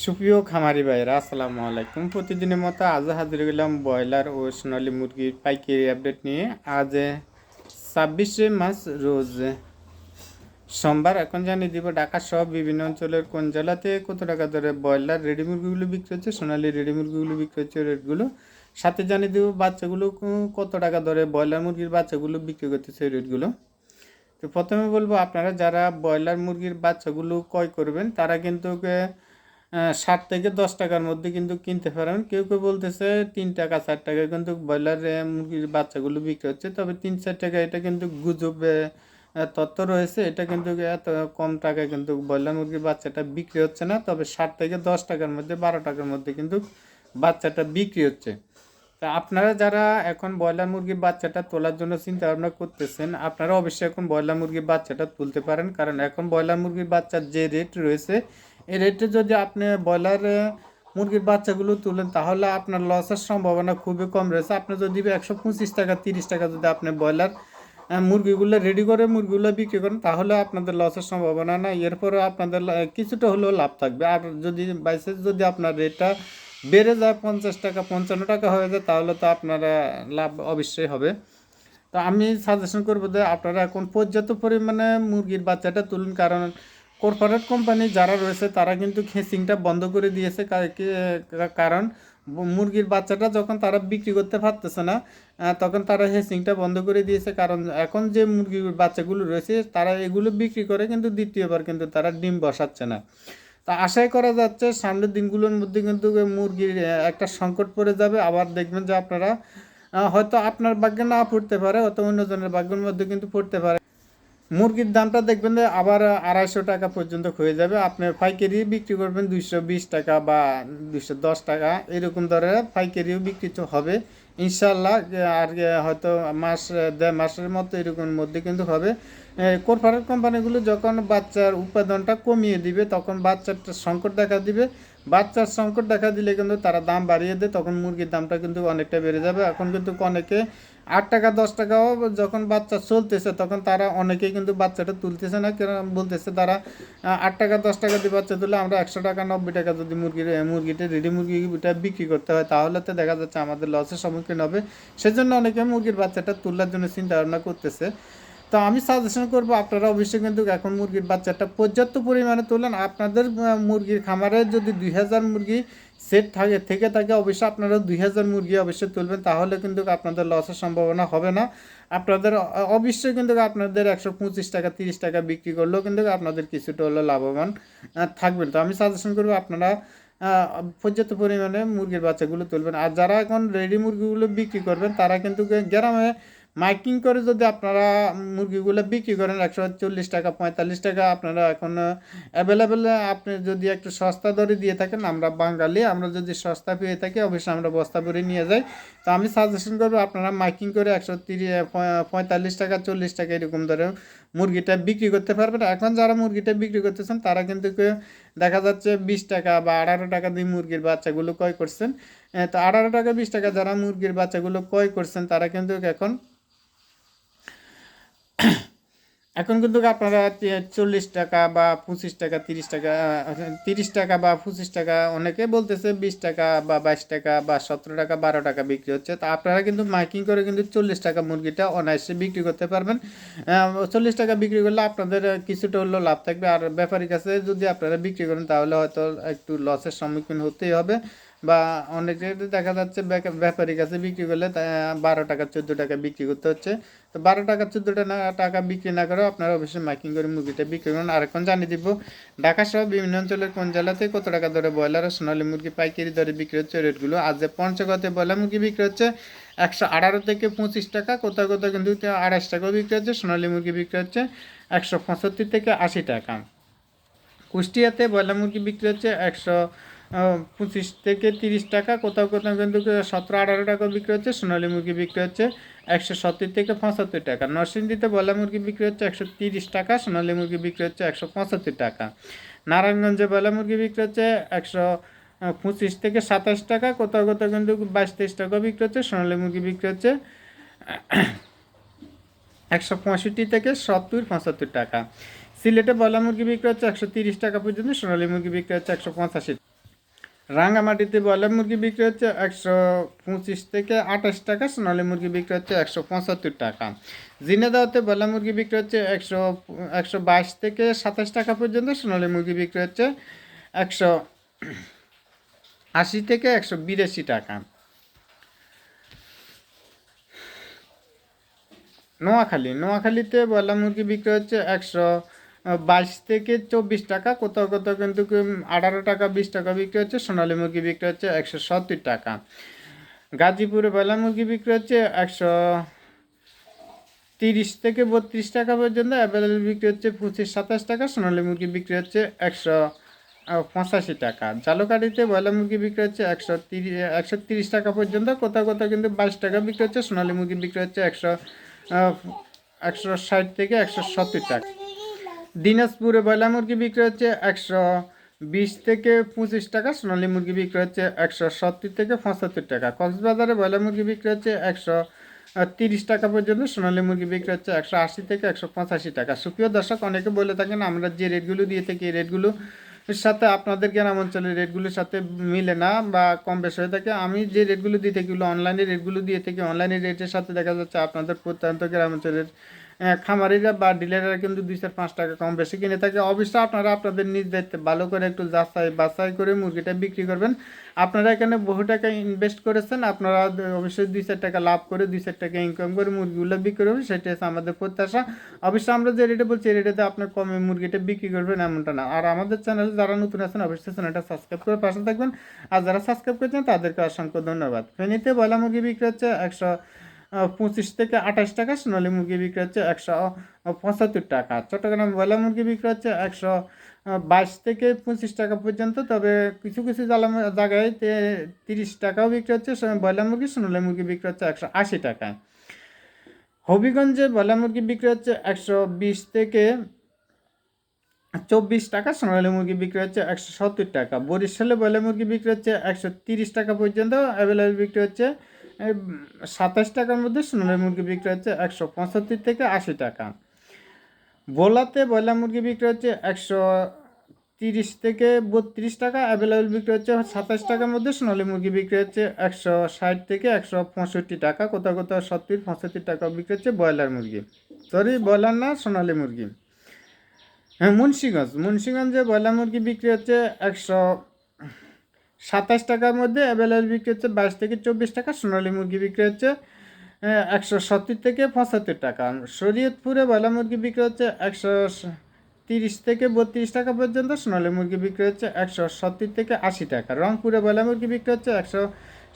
সুপ্রিয় খামারি ভাইরা আসসালামু আলাইকুম। প্রতিদিনের মতো আজ হাজির গেলাম ব্রয়লার ও সোনালী মুরগির পাইকারি আপডেট নিয়ে। আজ ছাব্বিশে মাস রোজ সোমবার, এখন জানিয়ে দিব ঢাকা সহ বিভিন্ন অঞ্চলের কোন জেলাতে কত টাকা ধরে ব্রয়লার রেডি মুরগিগুলো বিক্রি হচ্ছে, সোনালী রেডি মুরগিগুলো বিক্রি হচ্ছে রেটগুলো সাথে জানিয়ে দিব বাচ্চাগুলো কত টাকা ধরে ব্রয়লার মুরগির বাচ্চাগুলো বিক্রি করতেছে রেটগুলো তো প্রথমে বলব, আপনারা যারা ব্রয়লার মুরগির বাচ্চাগুলো ক্রয় করবেন, তারা কিন্তু ষাট থেকে দশ টাকার মধ্যে কিন্তু কিনতে পারেন। কেউ কেউ বলতেছে তিন টাকা, চার টাকা কিন্তু ব্রয়লার মুরগির বাচ্চাগুলো বিক্রি হচ্ছে। তবে তিন, চার টাকা এটা কিন্তু গুজব তথ্য রয়েছে। এটা কিন্তু এত কম টাকায় কিন্তু ব্রয়লার, মুরগির বাচ্চাটা বিক্রি হচ্ছে না। তবে ষাট থেকে দশ টাকার মধ্যে, বারো টাকার মধ্যে কিন্তু বাচ্চাটা বিক্রি হচ্ছে। তা আপনারা যারা এখন ব্রয়লার, মুরগির বাচ্চাটা তোলার জন্য চিন্তা ভাবনা করতেছেন, আপনারা অবশ্যই এখন ব্রয়লার, মুরগির বাচ্চাটা তুলতে পারেন। কারণ এখন ব্রয়লার, মুরগির বাচ্চার যে রেট রয়েছে এই রেটে যদি আপনি ব্রয়লার মুরগির বাচ্চাগুলো তুলেন, তাহলে আপনার লসের সম্ভাবনা খুবই কম রয়েছে। আপনি যদি একশো পঁচিশ টাকা, তিরিশ টাকা যদি আপনি ব্রয়লার মুরগিগুলো রেডি করে মুরগিগুলো বিক্রি করেন, তাহলে আপনাদের লসের সম্ভাবনা না এরপরে আপনাদের কিছুটা হলেও লাভ থাকবে। আর যদি বাইসেন্স যদি আপনার রেটটা বেড়ে যায় পঞ্চাশ টাকা, পঞ্চান্ন টাকা হয়ে যায়, তাহলে তো আপনারা লাভ অবশ্যই হবে। তো আমি সাজেশন করব যে আপনারা এখন পর্যাপ্ত পরিমাণে মুরগির বাচ্চাটা তুলুন, কারণ কর্পোরেট কোম্পানি যারা রয়েছে, তারা কিন্তু খেসিংটা বন্ধ করে দিয়েছে। কারণ মুরগির বাচ্চাটা যখন তারা বিক্রি করতে পারতেছে না তখন তারা হেসিংটা বন্ধ করে দিয়েছে। কারণ এখন যে মুরগির বাচ্চাগুলো রয়েছে, তারা এগুলো বিক্রি করে কিন্তু দ্বিতীয়বার কিন্তু তারা ডিম বসাচ্ছে না। তা আশাই করা যাচ্ছে, সামনের দিনগুলোর মধ্যে কিন্তু মুরগির একটা সংকট পড়ে যাবে। আবার দেখবেন যে আপনারা হয়তো আপনার ভাগ্যে না পড়তে পারে, হয়তো অন্যজনের ভাগ্যের মধ্যে কিন্তু পড়তে পারে। মুরগির দামটা দেখবেন যে আবার আড়াইশো টাকা পর্যন্ত হয়ে যাবে। আপনি পাইকারি বিক্রি করবেন দুইশো বিশ টাকা বা দুইশো দশ টাকা, এরকম দরে পাইকারিও বিক্রি তো হবে। ইনশাল্লাহ আর হয়তো মাস, দেড় মাসের মতো এরকম মধ্যে কিন্তু হবে। কর্পোরেট কোম্পানিগুলো যখন বাচ্চার উৎপাদনটা কমিয়ে দিবে, তখন বাচ্চাটা সংকট দেখা দিবে। বাচ্চার সংকট দেখা দিলে কিন্তু তারা দাম বাড়িয়ে দেয়, তখন মুরগির দামটা কিন্তু অনেকটা বেড়ে যাবে। এখন কিন্তু অনেকে আট টাকা, দশ টাকাও যখন বাচ্চা চলতেছে, তখন তারা অনেকেই কিন্তু বাচ্চাটা তুলতেছে না, কেন বলতেছে তারা আট টাকা, দশ টাকা দিয়ে বাচ্চা তুলে আমরা একশো টাকা, নব্বই টাকা যদি মুরগির মুরগিটা রেডি মুরগিটা বিক্রি করতে হয়, তাহলে তো দেখা যাচ্ছে আমাদের লসের সম্মুখীন হবে। সেজন্য অনেকে মুরগির বাচ্চাটা তোলার জন্য চিন্তা ভাবনা করতেছে। তো আমি সাজেশন করব, আপনারা অবশ্যই কিন্তু এখন মুরগির বাচ্চাটা পর্যাপ্ত পরিমাণে তোলেন। আপনাদের মুরগির খামারে যদি দুই হাজার মুরগি সেট থাকে, থেকে থাকে, অবশ্যই আপনারা দুই হাজার মুরগি অবশ্যই তুলবেন, তাহলে কিন্তু আপনাদের লসের সম্ভাবনা হবে না। আপনাদের অবশ্যই কিন্তু আপনাদের একশো পঁচিশ টাকা, তিরিশ টাকা বিক্রি করলেও কিন্তু আপনাদের কিছুটা হলেও লাভবান থাকবেন। তো আমি সাজেশন করব, আপনারা পর্যাপ্ত পরিমাণে মুরগির বাচ্চাগুলো তুলবেন। আর যারা এখন রেডি মুরগিগুলো বিক্রি করবেন, তারা কিন্তু গ্রামে মাইকিং করে যদি আপনারা মুরগিগুলো বিক্রি করেন একশো চল্লিশ টাকা, পঁয়তাল্লিশ টাকা, আপনারা এখন অ্যাভেলেবেল আপনি যদি একটু সস্তা দরে দিয়ে থাকেন, আমরা বাঙালি, আমরা যদি সস্তা পেয়ে থাকি, অবশ্যই আমরা বস্তা ভরে নিয়ে যাই। তো আমি সাজেশন করব আপনারা মাইকিং করে একশো তিরিশ পঁয়তাল্লিশ টাকা, চল্লিশ টাকা এরকম ধরে মুরগিটা বিক্রি করতে পারবেন। এখন যারা মুরগিটা বিক্রি করতেছেন, তারা কিন্তু দেখা যাচ্ছে বিশ টাকা বা আঠারো টাকা দিয়ে মুরগির বাচ্চাগুলো ক্রয় করছেন। তো আঠারো টাকা, বিশ টাকা যারা মুরগির বাচ্চাগুলো ক্রয় করছেন, তারা কিন্তু এখন এখন কিন্তু আপনারা চল্লিশ টাকা বা পঁচিশ টাকা, তিরিশ টাকা তিরিশ টাকা বা পঁচিশ টাকা, অনেকে বলতেছে বিশ টাকা বা বাইশ টাকা বা সতেরো টাকা, বারো টাকা বিক্রি হচ্ছে। তা আপনারা কিন্তু মাইকিং করে কিন্তু চল্লিশ টাকা মুরগিটা অনায়াসে বিক্রি করতে পারবেন। চল্লিশ টাকা বিক্রি করলে আপনাদের কিছুটা হলেও লাভ থাকবে। আর ব্যাপারীর কাছে যদি আপনারা বিক্রি করেন, তাহলে হয়তো একটু লসের সম্মুখীন হতেই হবে। বা অনেকে দেখা যাচ্ছে ব্যাপারীর কাছে বিক্রি করলে বারো টাকা, চোদ্দ টাকা বিক্রি করতে হচ্ছে। তো বারো টাকা, চোদ্দ টাকা বিক্রি না করেও আপনারা অবশ্যই মাইকিং করে মুরগিটা বিক্রি করুন। আর এখন জানিয়ে দিব, ঢাকা সহ বিভিন্ন অঞ্চলের কোন জেলাতে কত টাকা দরে ব্রয়লার ও সোনালী মুরগি পাইকারি দরে বিক্রি হচ্ছে রেটগুলো আজ যে পঞ্চগতে ব্রয়লার মুরগি বিক্রি হচ্ছে একশো আঠারো থেকে পঁচিশ টাকা, কোথাও কোথাও কিন্তু আড়াইশ টাকাও বিক্রি হচ্ছে, সোনালী মুরগি বিক্রি হচ্ছে একশো পঁচাত্তর থেকে আশি টাকা। কুষ্টিয়াতে ব্রয়লার মুরগি বিক্রি হচ্ছে একশো পঁচিশ থেকে তিরিশ টাকা, কোথাও কোথাও কিন্তু সতেরো, আঠারো টাকা বিক্রি হচ্ছে, সোনালী মুরগি বিক্রি হচ্ছে একশো সত্তর থেকে পঁচাত্তর টাকা। নরসিংদীতে ব্রয়লার মুরগি বিক্রি হচ্ছে একশো তিরিশ টাকা, সোনালী মুরগি বিক্রি হচ্ছে একশো পঁচাত্তর টাকা। নারায়ণগঞ্জে ব্রয়লার মুরগি বিক্রি হচ্ছে একশো পঁচিশ থেকে সাতাশ টাকা, কোথাও কোথাও কিন্তু বাইশ, তেইশ টাকা বিক্রি হচ্ছে, সোনালী মুরগি বিক্রি হচ্ছে একশো পঁয়ষট্টি থেকে সত্তর, পঁচাত্তর টাকা। সিলেটে ব্রয়লার মুরগি বিক্রি হচ্ছে একশো তিরিশ টাকা পর্যন্ত, সোনালী মুরগি বিক্রি হচ্ছে একশো পঁচাশি রাঙ্গামাটিতে ব্রয়লার মুরগি বিক্রি হচ্ছে একশো পঁচিশ থেকে আঠাশ টাকা, সোনালী মুরগি বিক্রি হচ্ছে একশো পঁচাত্তর টাকা। জিনেদাওতে ব্রয়লার মুরগি বিক্রি হচ্ছে একশো একশো বাইশ থেকে সাতাশ টাকা পর্যন্ত, সোনালী মুরগি বিক্রি হচ্ছে একশো আশি থেকে একশো বিরাশি টাকা। নোয়াখালী, নোয়াখালীতে ব্রয়লার মুরগি বিক্রি হচ্ছে একশো বাইশ থেকে চব্বিশ টাকা, কোথাও কোথাও কিন্তু আঠারো টাকা, বিশ টাকা বিক্রি হচ্ছে, সোনালী মুরগি বিক্রি হচ্ছে একশো সত্তর টাকা। গাজীপুরে ব্রয়লার মুরগি বিক্রি হচ্ছে একশো তিরিশ থেকে বত্রিশ টাকা পর্যন্ত অ্যাভেলেবল বিক্রি হচ্ছে পঁচিশ, সাতাশ টাকা, সোনালী মুরগি বিক্রি হচ্ছে একশো পঁচাশি টাকা। জালুকাঠিতে ব্রয়লার মুরগি বিক্রি হচ্ছে একশো তিরিশ একশো তিরিশ টাকা পর্যন্ত, কোথাও কোথাও কিন্তু বাইশ টাকা বিক্রি হচ্ছে, সোনালী মুরগি বিক্রি হচ্ছে একশো একশো ষাট থেকে একশো সত্তর টাকা। দিনাজপুরে ব্রয়লার মুরগি বিক্রি হচ্ছে একশো বিশ থেকে পঁচিশ টাকা, সোনালী মুরগি বিক্রি হচ্ছে একশো সত্তর থেকে পঁচাত্তর টাকা। কক্সবাজারে ব্রয়লার মুরগি বিক্রি হচ্ছে একশো তিরিশ টাকা পর্যন্ত, সোনালী মুরগি বিক্রি হচ্ছে একশো আশি থেকে একশো পঁচাশি টাকা। সুপ্রিয় দর্শক, অনেকে বলে থাকেন, আমরা যে রেটগুলো দিয়ে থাকি, এই রেটগুলো সাথে আপনাদের গ্রাম অঞ্চলের রেটগুলোর সাথে মিলে না বা কম বেশ হয়ে থাকে। আমি যে রেটগুলো দিয়ে থাকি অনলাইনে রেটগুলো দিয়ে থাকি। অনলাইনে রেটের সাথে দেখা যাচ্ছে আপনাদের প্রত্যন্ত গ্রাম অঞ্চলের খামারিরা বা ডিলাররা কিন্তু দুই চার পাঁচ টাকা কম বেশি কিনে থাকে। অবশ্যই আপনারা আপনাদের নিজ দায়িত্বে ভালো করে একটু যাচাই বাছাই করে মুরগিটা বিক্রি করবেন। আপনারা এখানে বহু টাকা ইনভেস্ট করেছেন, আপনারা অবশ্যই দুই চার টাকা লাভ করে, দুই চার টাকা ইনকাম করে মুরগিগুলো বিক্রি করবেন, সেটা হচ্ছে আমাদের প্রত্যাশা। অবশ্যই আমরা যে রেটে বলছি, এই রেটেতে আপনার কমে মুরগিটা বিক্রি করবেন এমনটা না। আর আমাদের চ্যানেলে যারা নতুন আছেন, অবশ্যই চ্যানেলটা সাবস্ক্রাইব করে পাশে থাকবেন। আর যারা সাবস্ক্রাইব করেছেন, তাদেরকে অসংখ্য ধন্যবাদ। ফেনীতে বয়লা মুরগি বিক্রি হচ্ছে একশো পঁচিশ থেকে আঠাশ টাকা, সোনালি মুরগি বিক্রি হচ্ছে একশো পঁচাত্তর টাকা। চট্টগ্রাম বয়লা মুরগি বিক্রি হচ্ছে একশো বাইশ থেকে পঁচিশ টাকা পর্যন্ত, তবে কিছু কিছু জায়গায় তিরিশ টাকাও বিক্রি হচ্ছে ব্রয়লার মুরগি, সোনালী মুরগি বিক্রি হচ্ছে একশো আশি টাকায় হবিগঞ্জে ব্রয়লার মুরগি বিক্রি হচ্ছে একশো বিশ থেকে চব্বিশ টাকা, সোনালী মুরগি বিক্রি হচ্ছে একশো সত্তর টাকা। বরিশালে ব্রয়লার মুরগি বিক্রি হচ্ছে একশো তিরিশ টাকা পর্যন্ত, অ্যাভেলেবেল বিক্রি হচ্ছে সাতাশ টাকার মধ্যে সোনালী মুরগি বিক্রি হচ্ছে একশো পঁচাত্তর থেকে আশি টাকা। বোলাতে ব্রয়লার মুরগি বিক্রি হচ্ছে একশো তিরিশ থেকে বত্রিশ টাকা। অ্যাভেলেবেল বিক্রি হচ্ছে সাতাশ টাকার মধ্যে সোনালী মুরগি বিক্রি হচ্ছে একশো ষাট থেকে একশো পঁয়ষট্টি টাকা। কোথাও কোথাও সত্তর পঁচাত্তর টাকা বিক্রি হচ্ছে ব্রয়লার মুরগি। সরি, ব্রয়লার না, সোনালী মুরগি। হ্যাঁ মুন্সিগঞ্জ। মুন্সিগঞ্জে ব্রয়লার মুরগি বিক্রি হচ্ছে একশো সাতাশ টাকার মধ্যে অ্যাভেলেবল বিক্রি হচ্ছে বাইশ থেকে চব্বিশ টাকা, সোনালি মুরগি বিক্রি হচ্ছে একশো সত্তর থেকে পঁচাত্তর টাকা। শরীয়তপুরে বয়লা মুরগি বিক্রি হচ্ছে একশো তিরিশ থেকে বত্রিশ টাকা পর্যন্ত, সোনালী মুরগি বিক্রি হচ্ছে একশো সত্তর থেকে আশি টাকা। রংপুরে বয়লা মুরগি বিক্রি হচ্ছে একশো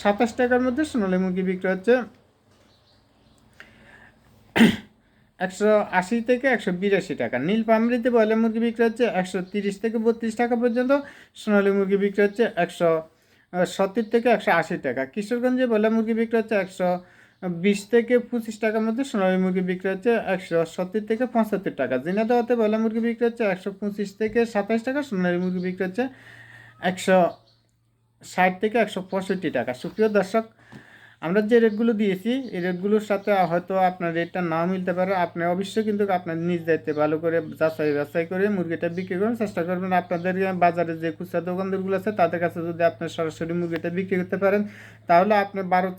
সাতাশ টাকার মধ্যে, সোনালী মুরগি বিক্রি হচ্ছে একশো আশি থেকে একশো বিরাশি টাকা। নীলপামড়িতে ব্রয়লার মুরগি বিক্রি হচ্ছে একশো তিরিশ থেকে বত্রিশ টাকা পর্যন্ত। সোনালী মুরগি বিক্রি হচ্ছে একশো সত্তর থেকে একশো আশি টাকা। কিশোরগঞ্জে ব্রয়লার মুরগি বিক্রি হচ্ছে একশো বিশ থেকে পঁচিশ টাকার মধ্যে। সোনালী মুরগি বিক্রি হচ্ছে একশো সত্তর থেকে পঁচাত্তর টাকা। জিনাদাওয়াতে ব্রয়লার মুরগি বিক্রি হচ্ছে একশো পঁচিশ থেকে সাতাশ টাকা। সোনালী মুরগি বিক্রি হচ্ছে একশো ষাট থেকে একশো পঁয়ষট্টি টাকা। সুপ্রিয় দর্শক আমরা যে রেটগুলো দিয়েছি, এই রেটগুলোর সাথে হয়তো আপনার রেটটা নাও মিলতে পারে। আপনি অবশ্যই কিন্তু আপনার নিজ দায়িত্বে ভালো করে যাচাই বাছাই করে মুরগিটা বিক্রি করার চেষ্টা করবেন। আপনাদের বাজারে যে খুচরা দোকানদারগুলো আছে, তাদের কাছে যদি আপনি সরাসরি মুরগিটা বিক্রি করতে পারেন, তাহলে আপনি বারো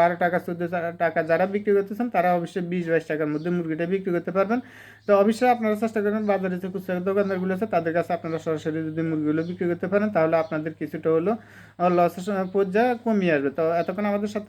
বারো টাকা, চোদ্দ টাকা যারা বিক্রি করতেছেন, তারা অবশ্যই বিশ, বাইশ টাকার মধ্যে মুরগিটা বিক্রি করতে পারবেন। তো অবশ্যই আপনারা চেষ্টা করবেন, বাজারে যে খুচরা দোকানদারগুলো আছে, তাদের কাছে আপনারা সরাসরি যদি মুরগিগুলো বিক্রি করতে পারেন, তাহলে আপনাদের কিছুটা হলো লসের পর্যায়ে কমিয়ে আসবে। তো এতক্ষণ আমাদের সাথে